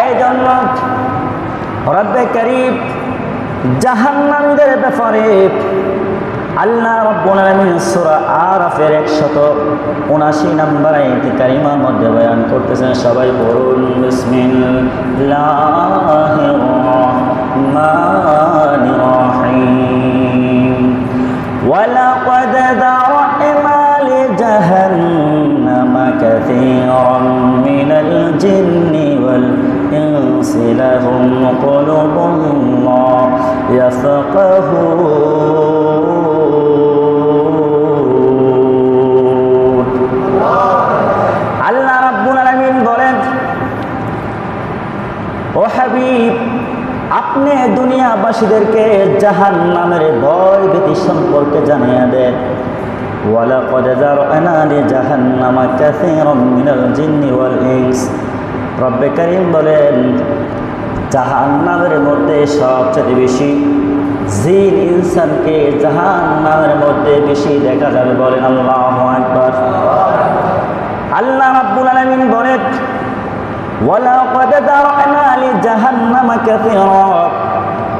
এই জন্য রব্বে করিব, জাহান্নামীদের ব্যাপারে আল্লাহ রব্বুল আলামিন সূরা আরাফের 179 নম্বর কারিমার মধ্যে বয়ান করতেছেন, সবাই বলুন বিসমিল্লাহির রহমানির জিন والإنس لهم قلوب لا يفقهون আল্লাহ রাব্বুল আলামিন বলেন ও হাবিব আপনি দুনিয়াবাসীদেরকে জাহান নামের ভয় ভীতি সম্পর্কে জানিয়ে দেন ولقد ذرأنا لجهنم كثيرا من الجن والإنس রব্বে করিম বলেন জাহান নামের মধ্যে সবচেয়ে বেশি জিন ইনসানকে জাহান নামের মধ্যে বেশি দেখা যাবে বলেন আল্লাহ আকবার। আল্লাহ রাব্বুল আলামিন বলেন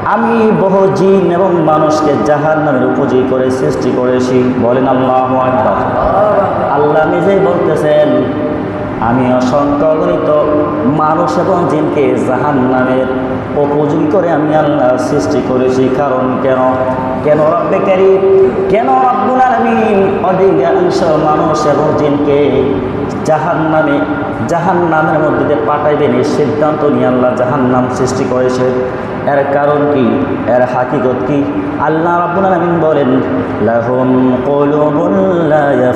আমি বহু জিন এবং মানুষকে জাহান্নামের উপযোগী করে সৃষ্টি করেছি বলেন আল্লাহু আকবার। আল্লাহ নিজেই বলতেছেন আমি অসংখ্য গণিত মানুষ এবং জিনকে জাহান্নামের উপযোগী করে আমি আল্লাহ সৃষ্টি করেছি। কারণ কেন? কেন রব্বে কেন রব্বুল আলামিন অধিকাংশ মানুষ এবং জিনকে জাহান নামে জাহান নামের মধ্যে পাঠাইবেন এই সিদ্ধান্ত নিয়ে আল্লাহ জাহান নাম সৃষ্টি করেছে? এর কারণ কি? এর হাকিকত কি? আল্লাহ রাব্বুল আলামিন বলেন লাহুম কুলুবুন ওয়া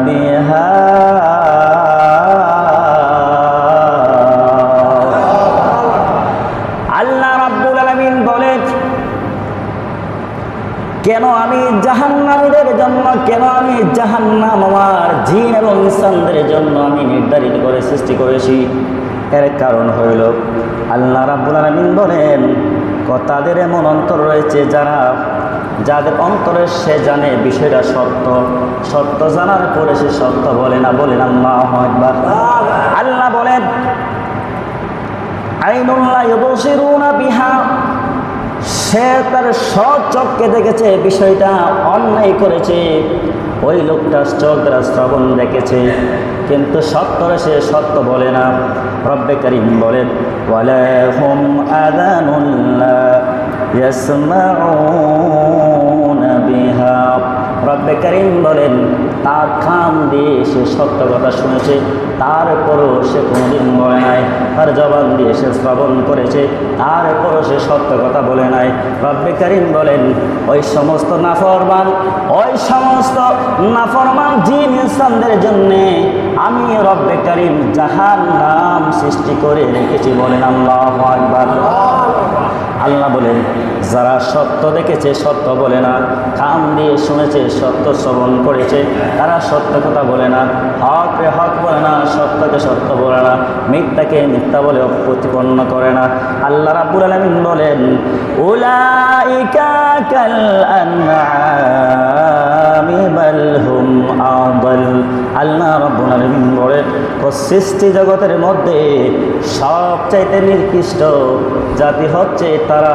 বিহা। কেন আমি জাহান্নাম আমার জিন এবং ইনসানদের জন্য আমি নির্ধারিত করে সৃষ্টি করেছি? এর কারণ হইল, আল্লাহ রাব্বুল আলামিন বলেন, তাদের এমন অন্তর রয়েছে যারা, যাদের অন্তরে সে জানে বিষয়টা সত্য। সত্য জানার পরে সে সত্য বলে না বলেন আল্লাহ একবার আল্লাহ বলেন, আইনুল্লাহ বিহা সে তার স্বচক্ষে দেখেছে, বিষয়টা অন্যায় করেছে। ওই লোকটা চোখ দ্বারা শ্রবণ দেখেছে, কিন্তু সত্যরে সে সত্য বলে না। রব্বে করিম ইয়াসমাউনা বিহা। রব্বে করিম বলেন, তার খাম দিয়ে সে সত্য কথা শুনেছে, তারপরও সে কোনোদিন বলে নাই, তার জবান দিয়ে সে শ্রবণ করেছে, তারপরও সে সত্য কথা বলে নাই। রব্বে করিম বলেন, ওই সমস্ত নাফরমান, ওই সমস্ত নাফরমান জিন ইনসানদের জন্যে আমি রব্বে করিম জাহান নাম সৃষ্টি করে রেখেছি বলেন আল্লাহ আকবার। আল্লাহ বলেন, যারা সত্য দেখেছে, সত্য বলে না। কান দিয়ে শুনেছে, সত্য শ্রবণ করেছে, তারা সত্য কথা বলে না। হককে হক বলে না, সত্যকে সত্য বলে না। মিথ্যাকে মিথ্যা বলে প্রতিপন্ন করে না। আল্লাহ রাব্বুল আলামিন বলেন, উলাইকা হুম আল্লাহ রাব্বুল আলামিন সৃষ্টি জগতের মধ্যে সবচাইতে নির্দিষ্ট জাতি হচ্ছে তারা।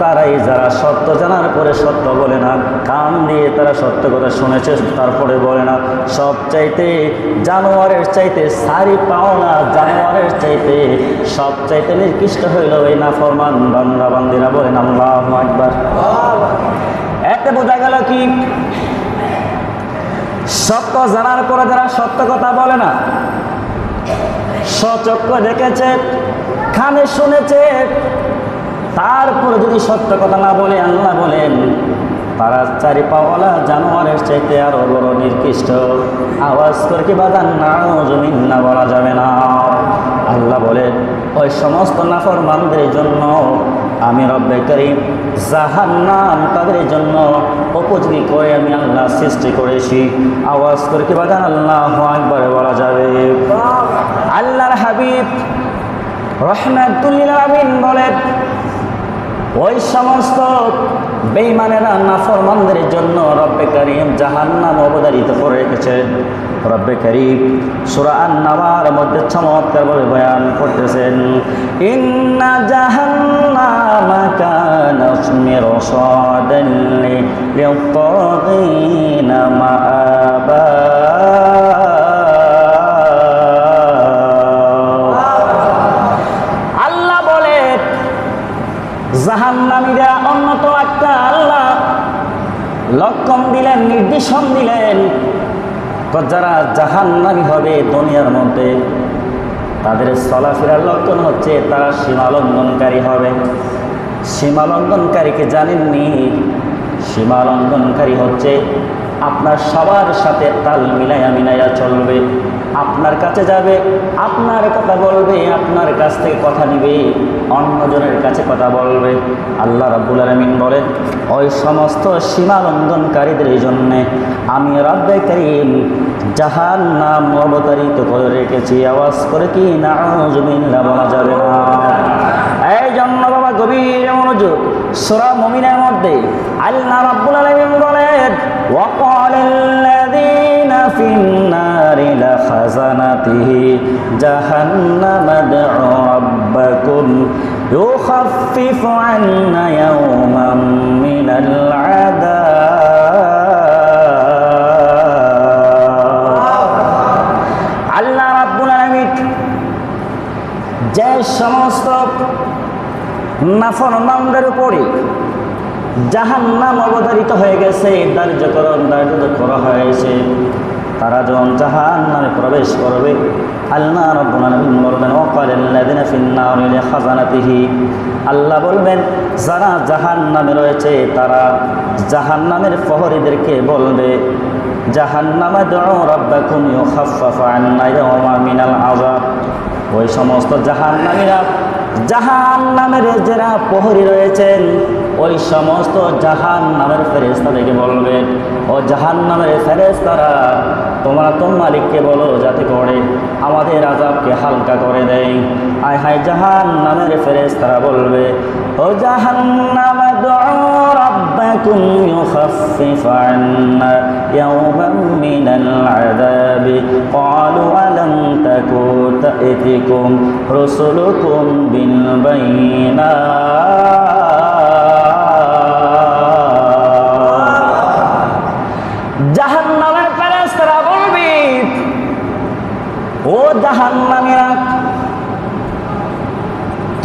তারাই যারা সত্য জানার পরে সত্য বলে না কান দিয়ে তারা সত্য কথা শুনেছে তারপরে বলে না। সবচাইতে জানোয়ারের চাইতে সারি পাও না জানোয়ারের চাইতে সবচাইতে নির্দিষ্ট হইল এই না ফরমান বান্দা বান্দিরা বলেন আল্লাহ একবার এতে বোঝা গেল কি? সত্য জানার পরে যারা সত্য কথা বলে না, সচক্ষ দেখেছে, কানে শুনেছে, তারপরে যদি সত্য কথা না বলে, আল্লাহ বলেন, তারা চারি পাওয়ালা জানোয়ারের চাইতে আরও বড় নির্দিষ্ট। আওয়াজ করে কি বাদান না জমিন না বলা যাবে না। আল্লাহ বলেন, ওই সমস্ত নাফরমানদের জন্য আমি রব্বে করিম জাহান্নাম তাদের জন্য উপযোগী করে আমি আল্লাহ সৃষ্টি করেছি। আওয়াজ করে কি বাদান আল্লাহ একবারে বলা যাবে। আল্লাহর হাবিব রহমাতুল্লিল আমিন বলেন, ওই সমস্ত বেঈমানেরা নাফরমানদের জন্য রব্বে করিম জাহান্নাম অবদারিত করে রেখেছেন রব্বে করিম সূরা আন-নামার মধ্যে চমৎকারভাবে বয়ান করতেছেন, ইন্না জাহান্নামা কানাত মিরসাদান লিল-তাগিনা মাআবা আল্লাহ বলে, জাহান্নামীরা অন্যত একটা আল্লাহ। লক্ষণ দিলেন, নির্দেশন দিলেন তো যারা জাহান্নামী হবে দুনিয়ার মধ্যে, তাদের চলাফেরার লক্ষণ হচ্ছে তারা সীমালঙ্ঘনকারী হবে। সীমালঙ্ঘনকারীকে জানেননি? সীমালঙ্ঘনকারী হচ্ছে আপনার সবার সাথে তাল মিলাইয়া মিলাইয়া চলবে। আপনার কাছে যাবে, আপনার কথা বলবে, আপনার কাছ থেকে কথা নিবে। অন্যজনের কাছে কথা বলবে। আল্লাহ রাব্বুল আলমিন বলেন ওই সমস্ত সীমালঙ্ঘনকারীদের জন্যে আমি রব্বে করিম যাহার নাম অবতারিত করে রেখেছি। আওয়াজ করে কি? না বলা যাবে না। এই জন্য বাবা গভীর মনোযোগ সোরা মমিনের মধ্যে আল্লাহ রাব্বুল আলমিন বলেন ওয়াকাল في النار لخزنته جهنم ادعوا ربكم يخفف عنا يوما من العذاب আল্লাহ রাব্বুল আলামিন যে সমস্ত নাফরমানদের উপরে জাহান্নাম অবতারিত হয়ে গেছে দার্যকরণ দার্য করা হয়েছে তারা যখন জাহান নামে প্রবেশ করবে, আল্লাহ রব্বুল আলামিন বলবেন ওয়াকালাল্লাযিনা ফিন-নারি লিখাজানাতিহি আল্লাহ বলবেন, যারা জাহান নামে রয়েছে, তারা জাহান্নামের প্রহরীদেরকে বলবে দউ রাব্বাকুম ইউখাফফাফু আন্না ইয়াওমা মিনাল আযাব। ওই সমস্ত জাহান্নামীরা জাহান নামের যারা প্রহরী রয়েছেন ওই সমস্ত জাহান নামের ফেরেস্তাদেরকে বলবেন ও জাহান নামের ফেরেস্তারা তোমরা তোম মালিককে বলো যাতে করে আমাদের আজাবকে হালকা করে দেয় আয় হায় জাহান নামের ফেরেস্তারা বলবে ও জাহান নাম ربكم يخفف عنا يوما من العذاب قالوا ألم تكن تأتكم رسلكم بالبينات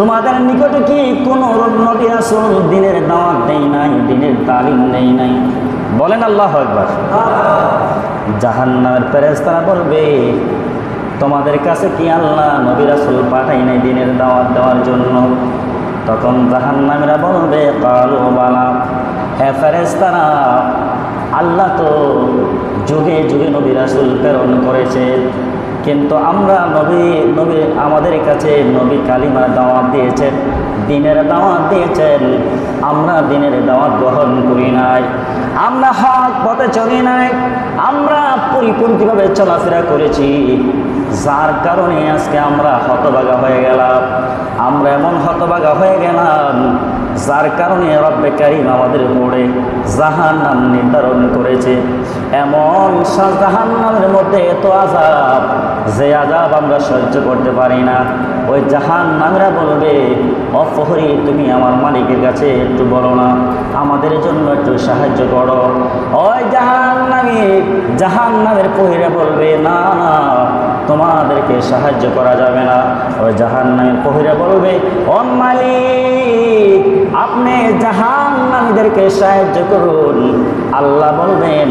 তোমাদের নিকটে কি কোনো নবী রাসূল দিনের দাওয়াত দেই নাই, দিনের তালিম নেই নাই। বলেন আল্লাহ একবার জাহান্নামের ফেরেশতারা বলবে, তোমাদের কাছে কি আল্লাহ, নবী, রাসূল পাঠাই নাই দিনের দাওয়াত দেওয়ার জন্য? তখন জাহান্নামীরা বলবে, কালু বালা, হে ফেরেশতারা, আল্লাহ তো যুগে যুগে নবী, রাসূল প্রেরণ করেছে। কিন্তু আমরা নবী নবী আমাদের কাছে নবী কালিমার দাওয়াত দিয়েছেন, দিনের দাওয়াত দিয়েছেন। আমরা দিনের দাওয়াত গ্রহণ করি নাই। আমরা হক পথে চলি নাই। আমরা পরিপন্থীভাবে চলাফেরা করেছি। যার কারণে আজকে আমরা হতবাগা হয়ে গেলাম। আমরা এমন হতবাগা হয়ে গেলাম, যার কারণে রব্বে কারিম আমাদের মোড়ে জাহান নাম নির্ধারণ করেছে। এমন জাহান নামের মধ্যে এত আজাব যে আজাব আমরা সহ্য করতে পারি না। ওই জাহান নামরা বলবে অপহরি তুমি আমার মালিকের কাছে একটু বলো না। আমাদের জন্য একটু সাহায্য করো। ওই জাহান নামে, জাহান নামের পহিরা বলবে, না না, তোমাদেরকে সাহায্য করা যাবে না। ওই জাহান নামের পহিরা বলবে অন মালিক আপনি জাহান নামীদেরকে সাহায্য করুন। আল্লাহ বলবেন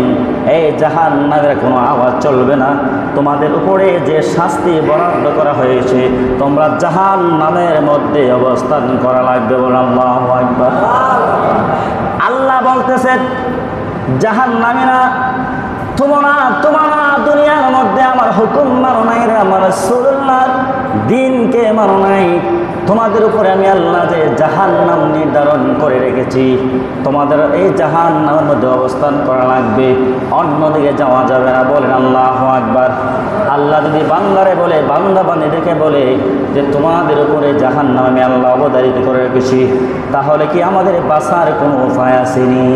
এই জাহান নামের কোনো আওয়াজ চলবে না। তোমাদের উপরে যে শাস্তি বরাদ্দ করা হয়েছে, তোমরা জাহান নামের মধ্যে অবস্থান করা লাগবে বলে আল্লাহ আকবার। আল্লাহ বলতেছে জাহান নামীরা তোমরা তোমরা দুনিয়ার মধ্যে আমার হুকুম মানো নাই আমার সুল্লাহ দিনকে মানো নাই। তোমাদের উপরে আমি আল্লাহ যে জাহান নাম নির্ধারণ করে রেখেছি, তোমাদের এই জাহান নামের মধ্যে অবস্থান করা লাগবে। অন্যদিকে যাওয়া যাবে না, বলেন আল্লাহ আকবার। আল্লাহ যদি বান্দারে বলে বান্দা বান্দিদেরকে বলে যে, তোমাদের উপরে জাহান নাম আমি আল্লাহ অবতারিত করে রেখেছি তাহলে কি আমাদের বাসার কোনো উপায় আসেনি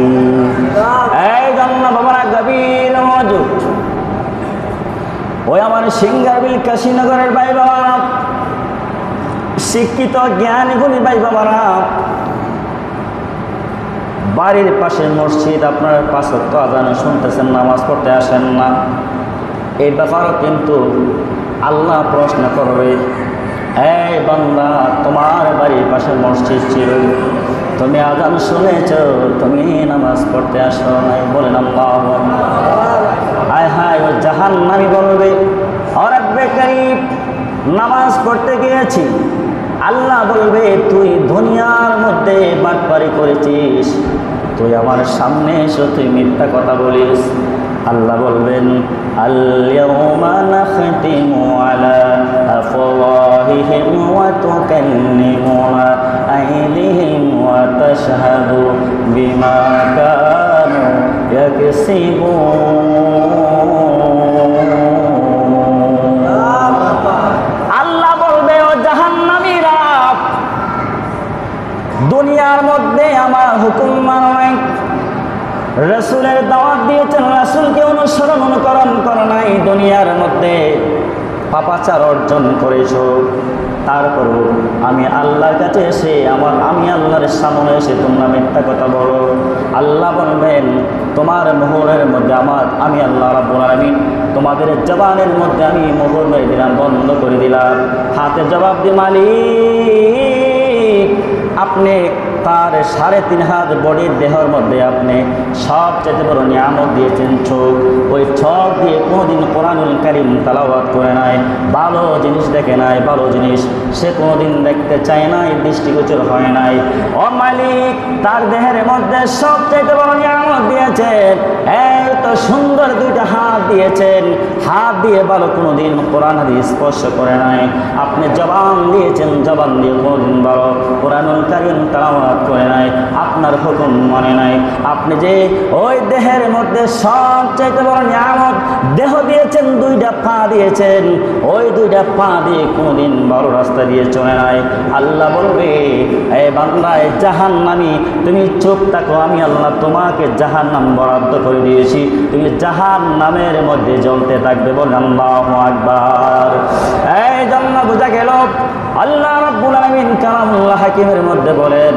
ওই আমার সিঙ্গারবিল কাশীনগরের ভাই বাবারা শিক্ষিত জ্ঞানী গুণী ভাই বাবারা, বাড়ির পাশে মসজিদ, আপনার পাশে তো আজান শুনতেছেন, নামাজ পড়তে আসেন না। এই ব্যাপারও কিন্তু আল্লাহ প্রশ্ন করবে, এই বান্দা, তোমার বাড়ির পাশে মসজিদ ছিল, তুমি আজান শুনেছ, তুমি নামাজ পড়তে আসো নাই। বলেন আল্লাহ হায় হায়, ও জাহান নামি বলবে অনেক বেকারি নামাজ পড়তে গিয়েছি আল্লাহ বলবে, তুই দুনিয়ার মধ্যে বাটপারি করেছিস। তুই আমার সামনে এসে, তুই মিথ্যা কথা বলিস। আল্লাহ বলবেন বিমা কানু ইয়াকসিবুন। আমার হুকুম মানো নাই রসুলের দাওয়াত দিয়েছেন, রসুলকে অনুসরণ অনুকরণ করো নাই দুনিয়ার মধ্যে। পাপাচার অর্জন করেছ। তারপরও আমি আল্লাহর কাছে এসে আমার, আমি আল্লাহর সামনে এসে তোমরা মিথ্যা কথা বলো। আল্লাহ বলবেন, তোমার মোহরের মধ্যে আমার, আমি আল্লাহ রাব্বুল আলামিন, তোমাদের জবানের মধ্যে আমি মোহর মেরে দিলাম, বন্ধ করে দিলাম। হাতে জবাব দি মালিক, আপনি তার সাড়ে তিন হাত বডির দেহর মধ্যে আপনি সব চাইতে বড় নিয়ামত দিয়েছেন, চোখ। ওই চোখ দিয়ে কোনোদিন কোরআনুল কারিম তালাবাদ করে নাই, ভালো জিনিস দেখে নাই, ভালো জিনিস সে কোনোদিন দেখতে চায় নাই দৃষ্টিগোচর হয় নাই। ও মালিক, তার দেহের মধ্যে সব চাইতে বড় নিয়ামত দিয়েছেন, এই তো সুন্দর দুইটা হাত দিয়েছেন। হাত দিয়ে ভালো কোনোদিন কোরআন হাদিস স্পর্শ করে নাই। আপনি জবান দিয়েছেন, জবান দিয়ে কোনোদিন ভালো কোরআনুল কারিম তালাবাদ করে নাই, আপনার হুকুম মানে নাই। আপনি যে ওই দেহের মধ্যে সবচাইতে বড় নিয়ামত দেহ দিয়েছেন, দুইটা পা দিয়েছেন, ওই দুইটা পা দিয়ে কোনোদিন বড় রাস্তা দিয়ে চলে নাই। আল্লাহ বলবে, এ বাংলায় জাহান নামি তুমি চোখ থাকো, আমি আল্লাহ তোমাকে জাহান নাম বরাদ্দ করে দিয়েছি। তুমি জাহান নামের মধ্যে জ্বলতে থাকবে বলে আল্লাহ আকবার। এই জন্য বোঝা গেল, আল্লাহ রাব্বুল আলামিন কালামুল্লাহ হাকিমের মধ্যে বলেন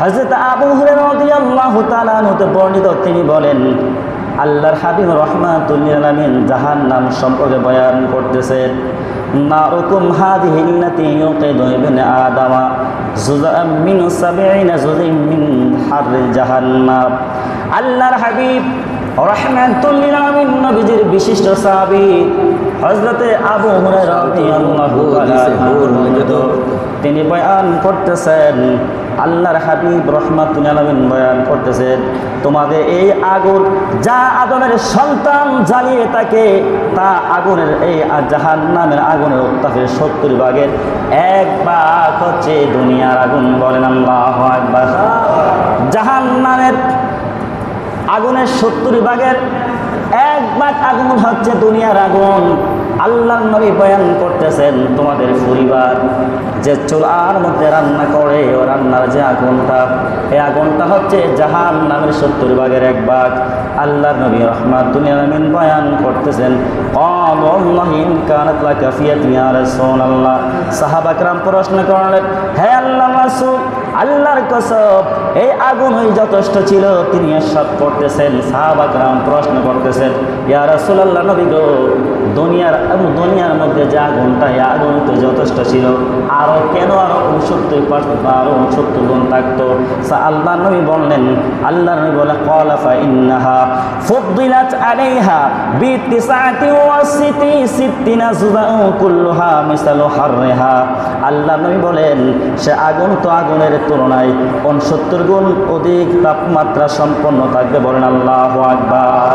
হযরত আবু তাআলা হতে বর্ণিত তিনি বলেন আল্লাহর হাবিব রহমাতুল্লিল জাহান নাম সম্পর্কে বয়ান করতেছেন নারুকুম হাদিহি আল্লাতী ইউকিদু ইবনে আদামা জুজাআম মিন মিন জাহান্নাম। আল্লাহর হাবিব রহমাতুল্লিল আলামিন নবীজির বিশিষ্ট সাহাবী হযরতে আবু হুরায়রা রাদিয়াল্লাহু তাআলা আনহু তিনি বয়ান করতেছেন আল্লাহর হাবিব রহমাতুল আলমিন বয়ান করতেছেন তোমাদের এই আগুন যা আদমের সন্তান জ্বালিয়ে থাকে, তা আগুনের এই জাহান নামের আগুনের উত্তাপের সত্তর ভাগের এক ভাগ হচ্ছে দুনিয়ার আগুন বলেন আল্লাহ একবার জাহান নামের আগুনের সত্তর ভাগের এক ভাগ আগুন হচ্ছে দুনিয়ার আগুন। আল্লাহ নবী বয়ান করতেছেন, তোমাদের পরিবার যে চুলার মধ্যে রান্না করে, ও রান্নার যে আগুনটা, এই আগুনটা হচ্ছে জাহান নামের সত্তর ভাগের এক ভাগ। আল্লাহ নবী রহমান দুনিয়া আমিন বয়ান করতেছেন কানাতলা কাফিয়াত সাহাবাকরাম প্রশ্ন করলেন, হে আল্লাহ আল্লাহর কসব, এই আগুন ওই যথেষ্ট ছিল। তিনি এরশাদ করতেছেন সাহাবাকরাম প্রশ্ন করতেছেন, ইয়া রাসূলুল্লাহ নবী গো, দুনিয়ার দুনিয়ার মধ্যে যে আগুনটা, এই আগুন তো যথেষ্ট ছিল। আরও কেন আরও উনসত্তর পার্সেন্ট আরও উনসত্তর গুণ থাকতো? আল্লাহ নবী বললেন আল্লাহ নবী বলে কলাফা ইন্নাহা ফুদ্দিলাত আলাইহা বিতিসাতি ওয়া সিতি সিত্তিনা জুজাউ কুল্লুহা মিসালু হাররিহা। আল্লাহ নবী বলেন, সে আগুন তো আগুনের তুলনায় উনসত্তর গুণ অধিক তাপমাত্রা সম্পন্ন থাকবে বলেন আল্লাহ আকবার।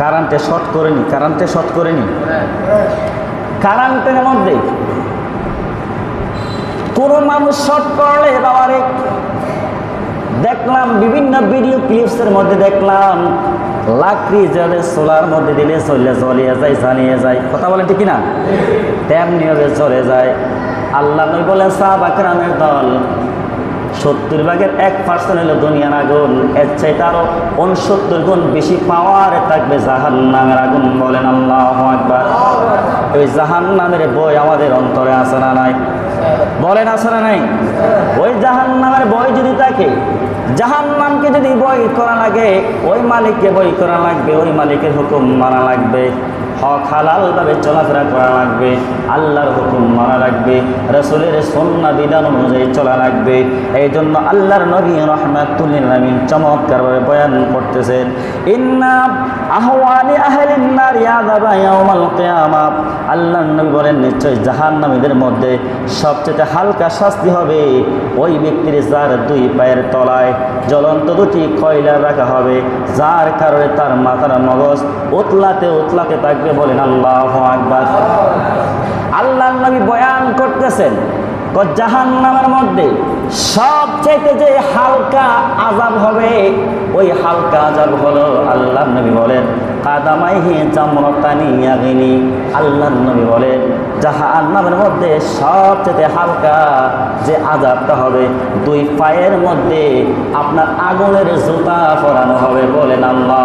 কারেন্টে শর্ট করেনি কারেন্টে শর্ট করেনি কারেন্টের মধ্যে কোন মানুষ শর্ট করলে বাবারে দেখলাম, বিভিন্ন ভিডিও ক্লিপসের মধ্যে দেখলাম। লাকড়ি জলে সোলার মধ্যে দিলে চলে জ্বলিয়ে যায় জ্বালিয়ে যায়। কথা বলেন ঠিক না তেমনি ভাবে চলে যায়। আল্লাহ নবী বলেন, সাহাব আকরামের দল সত্তর ভাগের এক পার্সেন্ট হলো দুনিয়ার আগুন। এর চাইতে আরও উনসত্তর গুণ বেশি পাওয়ার থাকবে জাহান নামের আগুন বলেন আল্লাহ আকবার। ওই জাহান নামের বই আমাদের অন্তরে আছে না নাই? বলেন আছে না নাই? ওই জাহান নামের বই যদি থাকে জাহান নামকে যদি বই করা লাগে, ওই মালিককে বই করা লাগবে, ওই মালিকের হুকুম মানা লাগবে। হক হালালভাবে চলাফেরা করা লাগবে, আল্লাহর হুকুম মানা লাগবে, রসুলের সন্না বিধান অনুযায়ী চলা লাগবে। এই জন্য আল্লাহর নবী রহমাতুল্লিন চমৎকারভাবে বয়ান করতেছেন, ইন্না আহওয়ানি আহলিন নার ইয়াযাবা ইয়াউমাল কিয়ামা। আল্লাহর নবী বলেন, নিশ্চয় জাহান্নামীদের মধ্যে সবচেয়ে হালকা শাস্তি হবে ওই ব্যক্তির যার দুই পায়ের তলায় জ্বলন্ত দুটি কয়লা রাখা হবে, যার কারণে তার মাথার মগজ উতলাতে উতলাতে থাকবে বলেন, আল্লাহ আকবার। আল্লাহ নবী বয়ান করতেছেন জাহান নামের মধ্যে সবচেয়ে যে হালকা আজাব হবে, ওই হালকা আজাব হলো আল্লাহ নবী বলেন, কাদামাইহি চামরতানি ইয়াগিনি। আল্লাহ নবী বলেন জাহান নামের মধ্যে সবচেয়ে হালকা যে আজাবটা হবে, দুই পায়ের মধ্যে আপনার আগুনের জুতা পরানো হবে। বলেন, আল্লাহ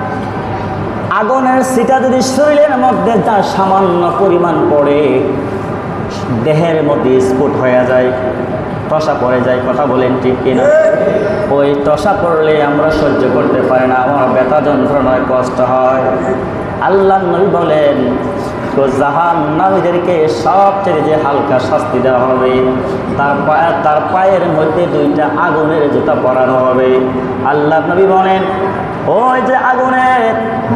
আগুনের সিটা যদি শরীরের মধ্যে যা সামান্য পরিমাণ পড়ে, দেহের মধ্যে স্ফুট হয়ে যায় টসা পড়ে যায়, কথা বলেন ঠিক কিনা? ওই টসা পড়লে আমরা সহ্য করতে পারি না, আমার ব্যথা যন্ত্রণায় কষ্ট হয়। আল্লাহ নবী বলেন তো জাহান নামীদেরকে সবচেয়ে যে হালকা শাস্তি দেওয়া হবে, তার পায়ের তার পায়ের মধ্যে দুইটা আগুনের জুতা পরানো হবে। আল্লাহ নবী বলেন, ওই যে আগুনের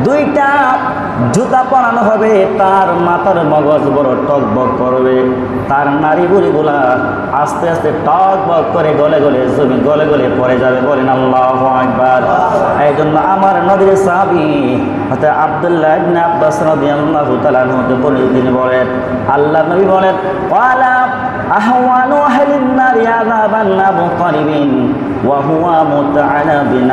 দুইটা জুতা পরানো হবে, তার মাথার মগজ বড় টকবক করবে। তার নারী বুড়িগুলা আস্তে আস্তে টকবক করে গলে গলে জমি গলে গলে পড়ে যাবে বলেন আল্লাহ একবার এই জন্য আমার নদীর সাহাবি হতে আবদুল্লাহ ইবনে আব্বাস রাদিয়াল্লাহু তাআলা মধ্যে পড়ে তিনি বলেন, আল্লাহ নবী বলেন আহলিন নার আযাবান আবু তালিবিন ওয়া হুয়া মুতাআলাবিন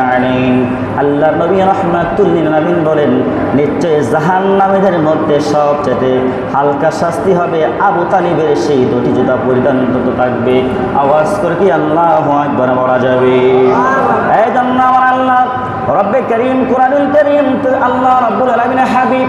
আল্লাহ নবী রহমাতুল্লিল আলামিন বলেন নিশ্চয় জাহান্নামীদের মধ্যে সবচেয়ে হালকা শাস্তি হবে আবু তালিবের সেই দুটি জুতা পরিধান করতে থাকবে। আওয়াজ করে কি আল্লাহ একবার বলা যাবে? এই জন্য আমার আল্লাহ রব্বে করিম কোরআনুল করিম তো আল্লাহ রব্বুল আলামিনের হাবিব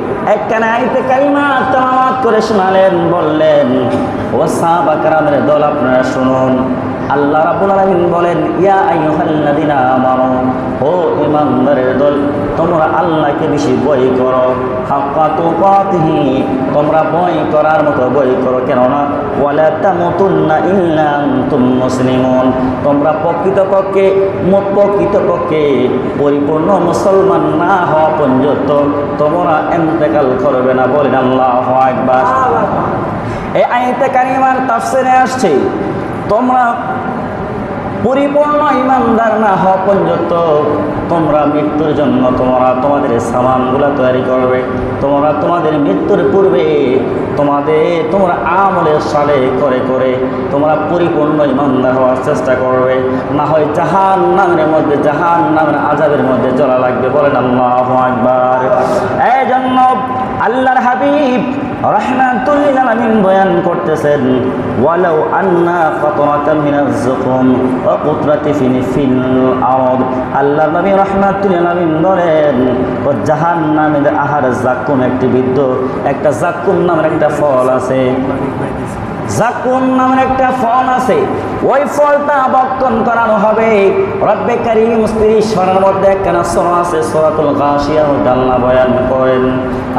একখানে আইতে কালিমা তেলাওয়াত করে শোনালেন, বললেন, ও সাহাবাকরামের দল, আপনারা শুনুন। আল্লাহ রাবুল আলামিন বলেন, ইয়া আইয়ুহাল্লাযিনা আমানু, ও ইমানদারের দল, তোমরা আল্লাহকে বেশি ভয় করো। হাক্কা তুকাতিহি, তোমরা ভয় করার মতো ভয় করো। কেননা ওয়ালা তামুতুন্না ইল্লা আনতুম মুসলিমুন। তোমরা প্রকৃতপক্ষে প্রকৃতপক্ষে পরিপূর্ণ মুসলমান না হওয়া পর্যন্ত তোমরা এন্তেকাল করবে না বলেন আল্লাহ একবার এই আইতে কারিমার তাফসিরে আসছে তোমরা পরিপূর্ণ ইমানদার না হওয়া পর্যন্ত তোমরা মৃত্যুর জন্য তোমরা তোমাদের সামানগুলো তৈরি করবে, তোমরা তোমাদের মৃত্যুর পূর্বে তোমাদের, তোমরা আমলের সালে করে করে তোমরা পরিপূর্ণ ইমানদার হওয়ার চেষ্টা করবে। না হয় জাহান নামের মধ্যে জাহান নামের আজাবের মধ্যে চলা লাগবে। বলেন আল্লাহ একবার এই জন্য আল্লাহর হাবিব রহমাতুল্লিল আলামিন বয়ান করতেছেন, ওয়ালাউ আন্না ফাতরাতাম মিনাজ যুকুম ওয়া কুতরাতি ফিন, ফিল আরদ। আল্লাহ নবী রহমাতুল আলামিন বলেন, ও জাহান্নামের আহার জাকুম একটি বিদ্য একটা জাকুম নামের একটা ফল আছে। জাকুম নামের একটা ফল আছে, ওই ফলটা বক্ষণ করানো হবে। রব্বে কারিম স্ত্রী সরার মধ্যে একখানা সোনা আছে, সোরাতুল গাশিয়া ডাল্লা বয়ান করেন।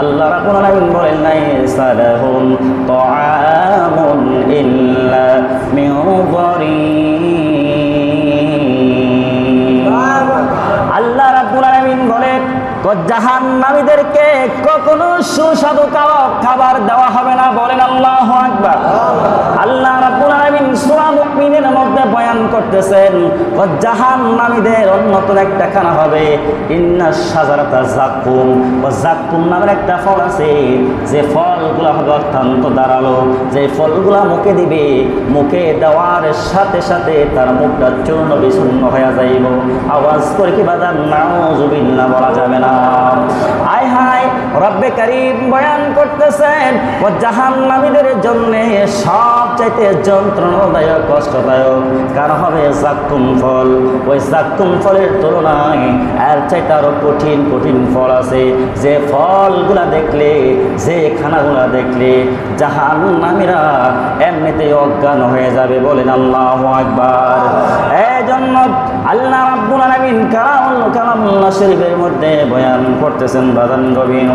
আল্লাহ রাব্বুল আলামিন বলেন নাই সালাহুম তাআমুন ইল্লা মিন জাহান্নামীদেরকে কখনো সুস্বাদু খাবার দেওয়া হবে না, বলেন আল্লাহ আকবার। আল্লাহ রাব্বুল আলামিন সূরা মুমিনের মধ্যে বয়ান করতেছেন জাহান্নামীদের অন্যতম একটা খানা হবে ইন্না শাজারাতা জাকুম। ও জাকুম নামের একটা ফল আছে, যে ফলগুলো হবে অত্যন্ত দাঁড়াল যে ফলগুলো মুখে দিবে, মুখে দেওয়ার সাথে সাথে তার মুখটা চূর্ণ বিচূর্ণ হয়ে যাইব। আওয়াজ করে কি বাজার নাউজুবিল্লাহ, বলা যাবে না। আয় হায়, রব্বে করিম বয়ান করতেছেন, ও জাহান্নামীদের জন্য সব চাইতে যন্ত্রণাদায়ক, কষ্টদায়ক কারণ হবে জাক্কুম ফল? ওই জাক্কুম ফলের তুলনায় এর চাইতে আরও কঠিন কঠিন ফল আছে। যে ফলগুলা দেখলে, যে খানাগুলা দেখলে, জাহান্নামীরা এমনিতে অজ্ঞান হয়ে যাবে বলেন আল্লাহ আকবার। জন্য আল্লাহ রাব্বুল আলামিন কালামুল্লাহ শরীফের মধ্যে বয়ান করতেছেন বাদান গভীর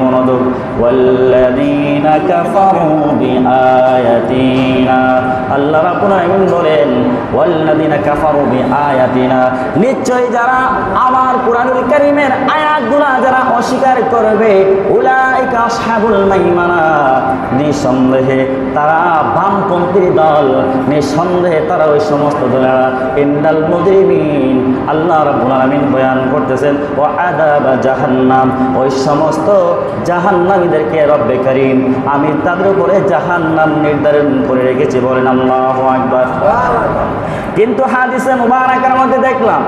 ওয়াল্লাযীনা কাফারু বিআয়াতিনা আল্লাহ আলামিন বলেন, ওয়াল্লাযীনা কাফারু বিআয়াতিনা। নিশ্চয় যারা আমার কোরআনুল কারীমের আয়াতগুলা যারা অস্বীকার করবে, উলাইকা আসহাবুল মাইমানা। নিঃসন্দেহে তারা বামপন্থীর দল, নিঃসন্দেহে তারা ওই সমস্ত দলেরা। ইন্দাল মুজরিমিন, আল্লাহ রাব্বুল আলামিন বয়ান করতেছেন, ও আদাব জাহান্নাম। ওই সমস্ত জাহান্নামীদেরকে রব্বে করিম, আমি তাদের উপরে জাহান্নাম নির্ধারণ করে রেখেছি, বলেন আল্লাহু। কিন্তু হাদিসে মুবারাকার মধ্যে দেখলাম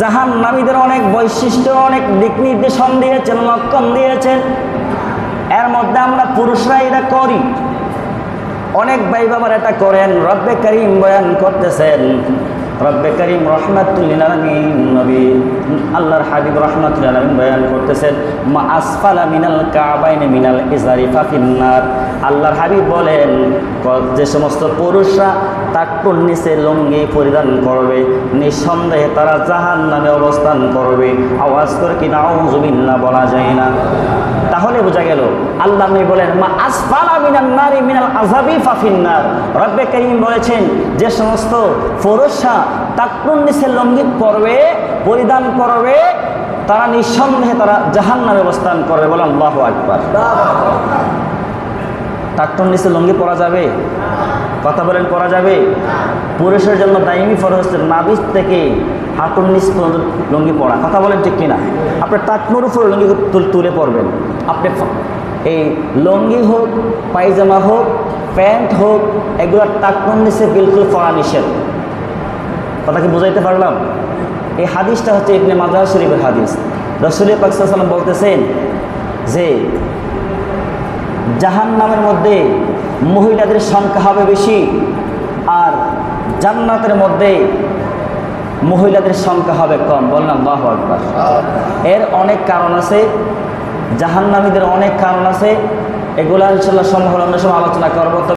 জাহান নামীদের অনেক বৈশিষ্ট্য, অনেক দিক নির্দেশন দিয়েছেন, লক্ষণ দিয়েছেন। এর মধ্যে আমরা পুরুষরা এটা করি। অনেক ভাই বাবার এটা করেন, রব্বে করিম বয়ান করতেছেন। রব্বে করিম রহমাতুল্লিল আলমিন নবী আল্লাহর হাবিব রহমাতুল্লিল আলমিন বয়ান করতেছেন, মা আসফালা মিনাল কাবাইনে মিনাল ইজারি ফাফিন্নার আল্লাহর হাবিব বলেন যে সমস্ত পুরুষরা তাকুর নিচে লুঙ্গি পরিধান করবে, নিঃসন্দেহে তারা জাহান নামে অবস্থান করবে। আওয়াজ করে কি নাউজুবিল্লাহ বলা যায় না। তাহলে বোঝা গেল, আল্লাহ বলেন, মা আসফালা মিনাল নারি মিনাল আযাবি ফাফিন্নার। রব্বে কারীম বলেছেন, যে সমস্ত পুরুষরা তাকুর নিচে লুঙ্গি পরবে পরিধান করবে, তারা নিঃসন্দেহে তারা জাহান্নামে অবস্থান করবে। বলে আল্লাহু আকবার। টাকটন নিচে লুঙ্গি পরা যাবে? কথা বলেন পরা যাবে? পুরুষের জন্য দায়মি ফরজ নাবিজ থেকে হাঁটুর নিচ পর্যন্ত লুঙ্গি পরা কথা বলেন ঠিক কিনা? আপনি টাকনোর উপরে লুঙ্গি তুলে পড়বেন। আপনি এই লুঙ্গি হোক, পায়জামা হোক, প্যান্ট হোক, এগুলো টাকনোর নিচে বিলকুল পরা নিষেধ। কথা কি বুঝাইতে পারলাম? এই হাদিসটা হচ্ছে ইবনে মাজাহ শরীফের হাদিস। রসুল পাকসাল্লাম বলতেছেন যে জাহান নামের মধ্যে মহিলাদের সংখ্যা হবে বেশি আর জান্নাতের মধ্যে মহিলাদের সংখ্যা হবে কম। বললাম বাহ একবার এর অনেক কারণ আছে, জাহান্নামীদের অনেক কারণ আছে। এগুলা ইনশাল্লাহ সম্ভাবনা সময় আলোচনা করব।